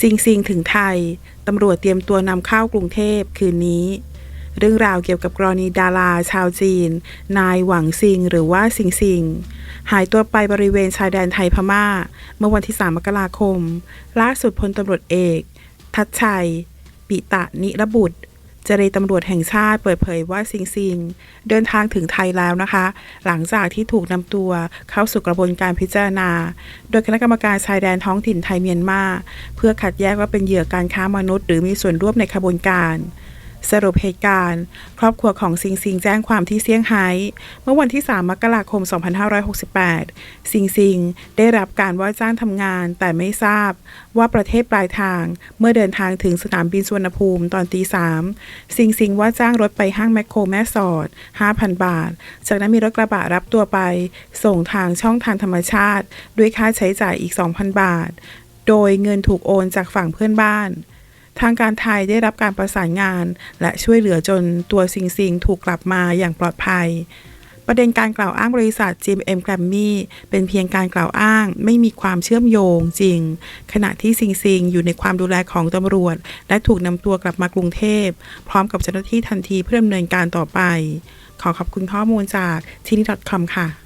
ซิงซิงถึงไทย ตำรวจเตรียมตัวนำเข้ากรุงเทพคืนนี้ เรื่องราวเกี่ยวกับกรณีดาราชาวจีน นายหวังซิงหรือว่าซิงซิง หายตัวไปบริเวณชายแดนไทยพม่า เมื่อวันที่ 3 มกราคม ล่าสุดพลตำรวจเอก ทัชชัย ปิตะนิรบุตร เจรตำรวจแห่งชาติเปิดเผยว่าซิงซิง เดินทางถึงไทยแล้วนะคะ หลังจากที่ถูกนำตัวเข้าสู่กระบวนการพิจารณา โดยคณะกรรมการชายแดนท้องถิ่นไทยเมียนมา เพื่อขัดแยกว่าเป็นเหยื่อการค้ามนุษย์ หรือมีส่วนร่วมในขบวนการ สรุปเหตุการณ์ ครอบครัวของซิงซิงแจ้งความที่เซี่ยงไฮ้เมื่อวันที่ 3 มกราคม 2568 ซิงซิงได้รับการว่าจ้างทำงานแต่ไม่ทราบว่าประเทศปลายทาง เมื่อเดินทางถึงสนามบินสุวรรณภูมิตอนตีสามซิงซิงว่าจ้างรถไปห้างแมคโครแม่สอด 5,000 บาท จากนั้นมีรถกระบะรับตัวไป ส่งทางช่องทางธรรมชาติ ด้วยค่าใช้จ่ายอีก 2,000 บาท โดยเงินถูกโอนจากฝั่งเพื่อนบ้าน ทางการไทยได้รับการประสานงาน และช่วยเหลือจนตัวซิงซิงถูกกลับมาอย่างปลอดภัย ประเด็นการกล่าวอ้างบริษัท GMM Grammy เป็นเพียงการกล่าวอ้าง ไม่มีความเชื่อมโยงจริง ขณะที่ซิงซิงอยู่ในความดูแลของตำรวจ และถูกนำตัวกลับมากรุงเทพ พร้อมกับเจ้าหน้าที่ทันทีเพื่อดำเนินการต่อไป ขอขอบคุณข้อมูลจากทีนี่ .com ค่ะ